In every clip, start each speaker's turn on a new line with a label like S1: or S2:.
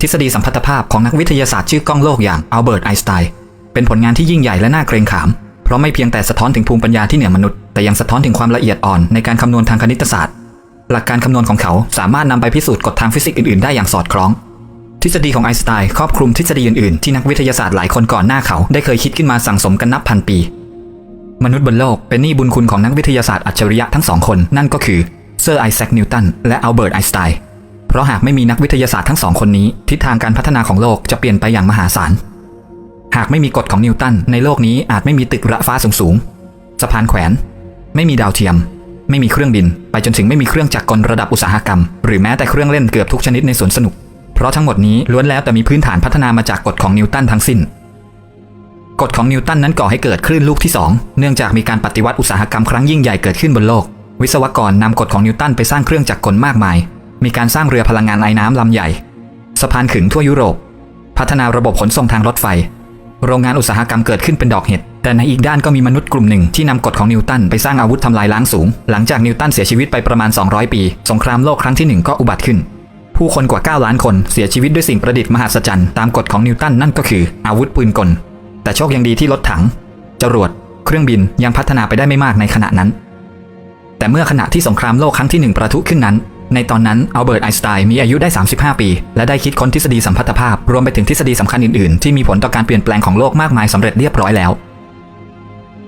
S1: ทฤษฎีสัมพัทธภาพของนักวิทยาศาสตร์ชื่อก้องโลกอย่างอัลเบิร์ตไอน์สไตน์เป็นผลงานที่ยิ่งใหญ่และน่าเกรงขาม เพราะไม่เพียงแต่สะท้อนถึงภูมิปัญญาที่เหนือมนุษย์ แต่ยังสะท้อนถึงความละเอียดอ่อนในการคำนวณทางคณิตศาสตร์ หลักการคำนวณของเขาสามารถนำไปพิสูจน์กฎทางฟิสิกส์อื่นๆได้อย่างสอดคล้อง ทฤษฎีของไอน์สไตน์ครอบคลุมทฤษฎีอื่นๆที่นักวิทยาศาสตร์หลายคนก่อนหน้าเขา ได้เคยคิดขึ้นมาสั่งสมกันนับพันปี มนุษย์บนโลกเป็นหนี้บุญคุณของนักวิทยาศาสตร์อัจฉริยะทั้งสองคนนั่นก็คือเซอร์ไอแซคนิวตันและอัลเบิร์ตไอน์สไตน์ เพราะหากไม่มีนักวิทยาศาสตร์ทั้งสองคนนี้ ทิศทางการพัฒนาของโลกจะเปลี่ยนไปอย่างมหาศาล หากไม่มีกฎของนิวตันในโลกนี้อาจไม่มีตึกระฟ้าสูงๆสะพานแขวน ไม่มีดาวเทียม ไม่มีเครื่องบิน ไปจนถึงไม่มีเครื่องจักรกลระดับอุตสาหกรรม หรือแม้แต่เครื่องเล่นเกือบทุกชนิดในสวนสนุก เพราะทั้งหมดนี้ล้วนแล้วแต่มีพื้นฐานพัฒนามาจากกฎของนิวตันทั้งสิ้นกฎของนิวตันนั้นก่อให้เกิดคลื่นลูกที่ 2 เนื่องจากมีการปฏิวัติอุตสาหกรรมครั้งยิ่งใหญ่เกิดขึ้นบนโลก วิศวกรนำกฎของนิวตันไปสร้างเครื่องจักรกลมากมาย มีการสร้างเรือพลังงานไอ้น้ำลำใหญ่ สะพานขึงทั่วยุโรป พัฒนาระบบขนส่งทางรถไฟ โรงงานอุตสาหกรรมเกิดขึ้นเป็นดอกเห็ด แต่ในอีกด้านก็มีมนุษย์กลุ่มหนึ่งที่นำกฎของนิวตันไปสร้างอาวุธทำลายล้างสูง หลังจากนิวตันเสียชีวิตไปประมาณ 200 ปี สงครามโลกครั้งที่หนึ่งก็อุบัติขึ้น ผู้คนกว่า 9 ล้านคนเสียชีวิตด้วยสิ่งประดิษฐ์มหัศจรรย์ตามกฎของนิวตันนั่นก็คือ อาวุธปืนกล แต่โชคยังดีที่รถถัง จรวด เครื่องบินยังพัฒนาไปได้ไม่มากในขณะนั้น แต่เมื่อขณะที่สงครามโลกครั้งที่หนึ่งประทุขึ้นนั้น ในตอนนั้นอัลเบิร์ตไอน์สไตน์มีอายุได้ 35 ปี และได้คิดค้นทฤษฎีสัมพัทธภาพ รวมไปถึงทฤษฎีสำคัญอื่นๆ ที่มีผลต่อการเปลี่ยนแปลงของโลกมากมายสำเร็จเรียบร้อยแล้ว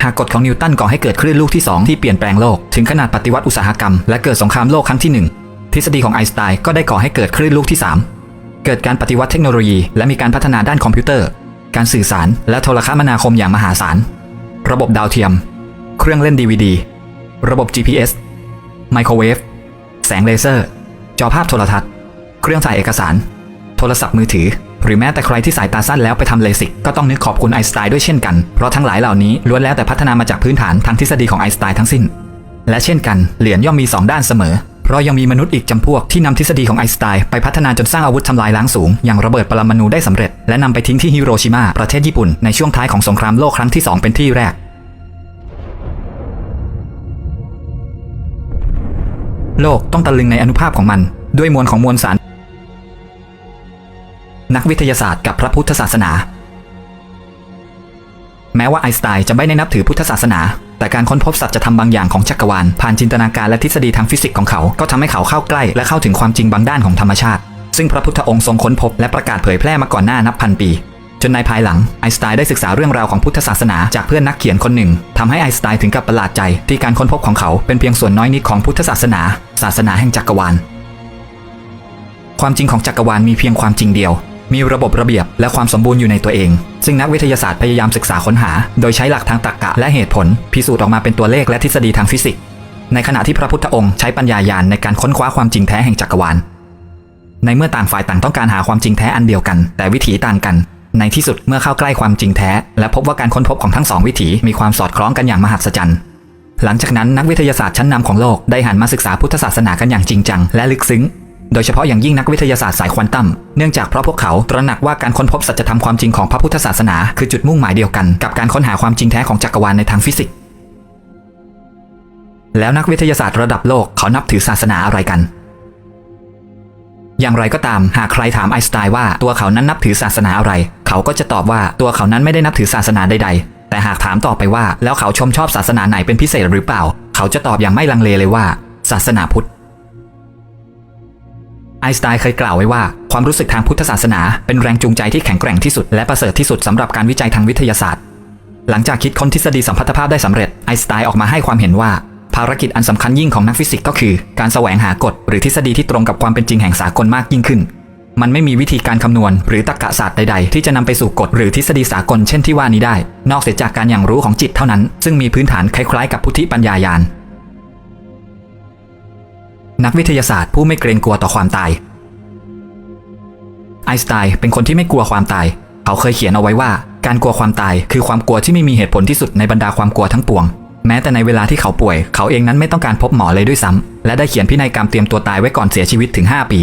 S1: หากกฎของนิวตันก่อให้เกิดคลื่นลูกที่ 2 ที่เปลี่ยนแปลงโลก ถึงขนาดปฏิวัติอุตสาหกรรม และเกิดสงครามโลกครั้งที่ 1 ทฤษฎีของไอน์สไตน์ก็ได้ก่อให้เกิดคลื่นลูกที่ 3 เกิดการปฏิวัติเทคโนโลยี และมีการพัฒนาด้านคอมพิวเตอร์ การสื่อสาร และโทรคมนาคมอย่างมหาศาล ระบบดาวเทียม เครื่องเล่น DVD ระบบ GPS ไมโครเวฟ สงเลเซอร์ จอภาพโทรทัศน์ เครื่องถ่ายเอกสาร โทรศัพท์มือถือ หรือแม้แต่ใครที่สายตาสั้นแล้วไปทำเลสิกก็ต้องนึกขอบคุณไอน์สไตน์ด้วยเช่นกัน เพราะทั้งหลายเหล่านี้ล้วนแล้วแต่พัฒนามาจากพื้นฐานทางทฤษฎีของไอน์สไตน์ทั้งสิ้น และเช่นกัน เหรียญย่อมมี 2 ด้านเสมอ เพราะยังมีมนุษย์อีกจำพวกที่นำทฤษฎีของไอน์สไตน์ไปพัฒนาจนสร้างอาวุธทำลายล้างสูงอย่างระเบิดปรมาณูได้สำเร็จ และนำไปทิ้งที่ฮิโรชิมาประเทศญี่ปุ่นในช่วงท้ายของสงครามโลกครั้งที่ 2 เป็นที่แรก โลกต้องตะลึงในอนุภาพของมัน ด้วยมวลของมวลสาร นักวิทยาศาสตร์กับพระพุทธศาสนา แม้ว่าไอน์สไตน์จะไม่ได้นับถือพุทธศาสนา แต่การค้นพบสัจธรรมบางอย่างของจักรวาล ผ่านจินตนาการและทฤษฎีทางฟิสิกส์ของเขา ก็ทำให้เขาเข้าใกล้และเข้าถึงความจริงบางด้านของธรรมชาติ ซึ่งพระพุทธองค์ทรงค้นพบและประกาศเผยแพร่มาก่อนหน้านับพันปี จนในภายหลังไอน์สไตน์ได้ศึกษาเรื่องราวของพุทธศาสนาจากเพื่อนนักเขียนคนหนึ่งทำให้ไอน์สไตน์ถึงกับประหลาดใจที่การค้นพบของเขาเป็นเพียงส่วนน้อยนิดของพุทธศาสนา ศาสนาแห่งจักรวาล ความจริงของจักรวาลมีเพียงความจริงเดียว มีระบบระเบียบและความสมบูรณ์อยู่ในตัวเอง ซึ่งนักวิทยาศาสตร์พยายามศึกษาค้นหา โดยใช้หลักทางตรรกะและเหตุผล พิสูจน์ออกมาเป็นตัวเลขและทฤษฎีทางฟิสิกส์ในขณะที่พระพุทธองค์ใช้ปัญญายาณในการค้นคว้าความจริงแท้แห่งจักรวาลในเมื่อต่างฝ่ายต่างต้องการหาความจริงแท้อันเดียวกัน แต่วิถีต่างกัน ในที่สุดเมื่อเข้าใกล้ความจริงแท้ และพบว่าการค้นพบของทั้งสองวิถีมีความสอดคล้องกันอย่างมหัศจรรย์หลังจากนั้นนักวิทยาศาสตร์ชั้นนำของโลกได้หันมาศึกษาพุทธศาสนากันอย่างจริงจังและลึกซึ้ง โดยเฉพาะอย่างยิ่งนักวิทยาศาสตร์สายควอนตัม เนื่องจากเพราะพวกเขาตระหนักว่าการค้นพบสัจธรรมความจริงของพระพุทธศาสนาคือจุดมุ่งหมายเดียวกันกับการค้นหาความจริงแท้ของจักรวาลในทางฟิสิกส์ แล้วนักวิทยาศาสตร์ระดับโลกเขานับถือศาสนาอะไรกัน อย่างไรก็ตาม หากใครถามไอสไตน์ว่าตัวเขานั้นนับถือศาสนาอะไร เขาก็จะตอบว่าตัวเขานั้นไม่ได้นับถือศาสนาใดๆ แต่หากถามต่อไปว่าแล้วเขาชมชอบศาสนาไหนเป็นพิเศษหรือเปล่า เขาจะตอบอย่างไม่ลังเลเลยว่า ศาสนาพุทธไอสไตน์เคยกล่าวไว้ว่า ความรู้สึกทางพุทธศาสนา เป็นแรงจูงใจที่แข็งแกร่งที่สุด และประเสริฐที่สุดสำหรับการวิจัยทางวิทยาศาสตร์ หลังจากคิดค้นทฤษฎีสัมพัทธภาพได้สำเร็จไอสไตน์ออกมาให้ความเห็นว่า ภารกิจอันสำคัญยิ่งของนักฟิสิกส์ก็คือ การแสวงหากฎหรือทฤษฎีที่ตรงกับความเป็นจริงแห่งสากลมากยิ่งขึ้น มันไม่มีวิธีการคำนวณ หรือตรรกะศาสตร์ใดๆ ที่จะนำไปสู่กฎหรือทฤษฎีสากลเช่นที่ว่านี้ได้ นอกเสียจากการอย่างรู้ของจิตเท่านั้น ซึ่งมีพื้นฐานคล้ายๆกับพุทธิปัญญายาณนักวิทยาศาสตร์ผู้ไม่เกรงกลัวต่อความตาย ไอน์สไตน์เป็นคนที่ไม่กลัวความตาย เขาเคยเขียนเอาไว้ว่า การกลัวความตายคือความกลัวที่ไม่มีเหตุผลที่สุดในบรรดาความกลัวทั้งปวง แม้แต่ในเวลาที่เขาป่วย เขาเองนั้นไม่ต้องการพบหมอเลยด้วยซ้ำและได้เขียนพินัยกรรมเตรียมตัวตายไว้ก่อนเสียชีวิตถึง 5 ปี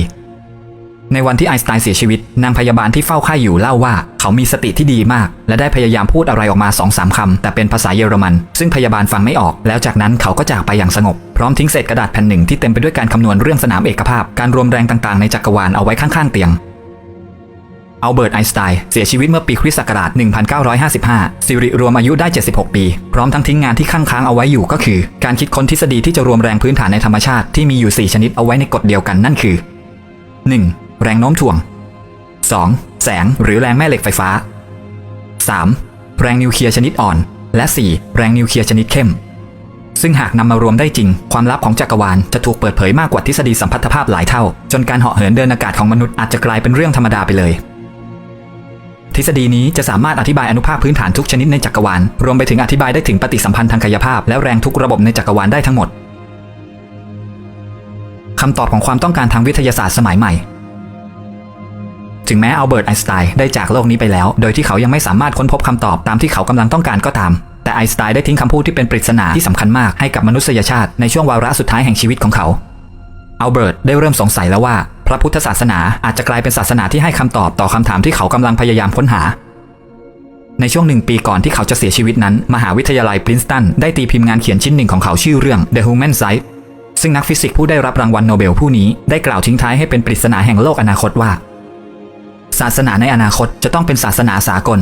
S1: ในวันที่ไอน์สไตน์เสียชีวิต นางพยาบาลที่เฝ้าไข้อยู่เล่าว่า เขามีสติที่ดีมาก และได้พยายามพูดอะไรออกมา2องสามคำแต่เป็นภาษาเยอรมัน ซึ่งพยาบาลฟังไม่ออก แล้วจากนั้นเขาก็จากไปอย่างสงบ พร้อมทิ้งเศษกระดาษแผ่นหนึ่งที่เต็มไปด้วยการคำนวณเรื่องสนามเอกภาพ การรวมแรงต่างๆในจักรวาลเอาไว้ข้างๆเตียง อัลเบิร์ตไอน์สไตน์เสียชีวิตเมื่อปีคริสต์ศักราช 1955 สิริรวมอายุได้ 76 ปี พร้อมทั้งทิ้งงานที่ค้างค้างเอาไว้อยู่ก็คือ การคิดค้นทฤษฎีที่จะรวมแรงพื้นฐานในธรรมชาติที่มีอยู่ 4 ชนิดเอาไว้ในกฎเดียวกันนั่นคือ 1. แรงโน้มถ่วง 2. แสงหรือแรงแม่เหล็กไฟฟ้า 3. แรงนิวเคลียร์ชนิดอ่อน และ 4. แรงนิวเคลียร์ชนิดเข้ม ซึ่งหากนำมารวมได้จริง ความลับของจักรวาลจะถูกเปิดเผยมากกว่าทฤษฎีสัมพัทธภาพหลายเท่า จนการเหาะเหินเดินอากาศของมนุษย์อาจจะกลายเป็นเรื่องธรรมดาไปเลย ทฤษฎีนี้จะสามารถอธิบายอนุภาคพื้นฐานทุกชนิดในจักรวาล รวมไปถึงอธิบายได้ถึงปฏิสัมพันธ์ทางกายภาพและแรงทุกระบบในจักรวาลได้ทั้งหมดคำตอบของความต้องการทางวิทยาศาสตร์สมัยใหม่ ถึงแม้อัลเบิร์ตไอน์สไตน์ได้จากโลกนี้ไปแล้ว โดยที่เขายังไม่สามารถค้นพบคำตอบตามที่เขากำลังต้องการก็ตาม แต่ไอน์สไตน์ได้ทิ้งคำพูดที่เป็นปริศนาที่สำคัญมากให้กับมนุษยชาติในช่วงวาระสุดท้ายแห่งชีวิตของเขา อัลเบิร์ตได้เริ่มสงสัยแล้วว่า พระพุทธศาสนาอาจจะกลายเป็นศาสนาที่ให้คำตอบต่อคำถามที่เขากำลังพยายามค้นหา ในช่วงหนึ่งปีก่อนที่เขาจะเสียชีวิตนั้น มหาวิทยาลัยปรินสตันได้ตีพิมพ์งานเขียนชิ้นหนึ่งของเขาชื่อเรื่อง The Human Side ซึ่งนักฟิสิกส์ผู้ได้รับรางวัลโนเบลผู้นี้ได้กล่าวทิ้งท้ายให้เป็นปริศนาแห่งโลกอนาคตว่า ศาสนาในอนาคตจะต้องเป็นศาสนาสากล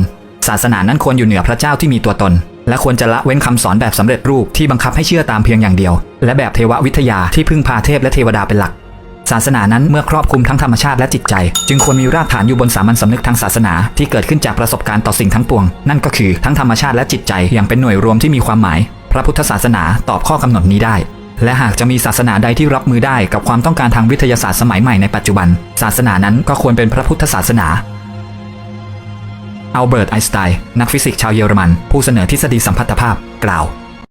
S1: ศาสนานั้นควรอยู่เหนือพระเจ้าที่มีตัวตน และควรจะละเว้นคำสอนแบบสำเร็จรูปที่บังคับให้เชื่อตามเพียงอย่างเดียว และแบบเทววิทยาที่พึ่งพาเทพและเทวดาเป็นหลัก ศาสนานั้นเมื่อครอบคลุมทั้งธรรมชาติและจิตใจ จึงควรมีรากฐานอยู่บนสามัญสำนึกทางศาสนาที่เกิดขึ้นจากประสบการณ์ต่อสิ่งทั้งปวง นั่นก็คือทั้งธรรมชาติและจิตใจอย่างเป็นหน่วยรวมที่มีความหมาย พระพุทธศาสนาตอบข้อกำหนดนี้ได้และหากจะมีศาสนาใดที่รับมือได้กับความต้องการทางวิทยาศาสตร์สมัยใหม่ในปัจจุบัน ศาสนานั้นก็ควรเป็นพระพุทธศาสนา อัลเบิร์ตไอน์สไตน์นักฟิสิกส์ชาวเยอรมัน ผู้เสนอทฤษฎีสัมพัทธภาพ กล่าว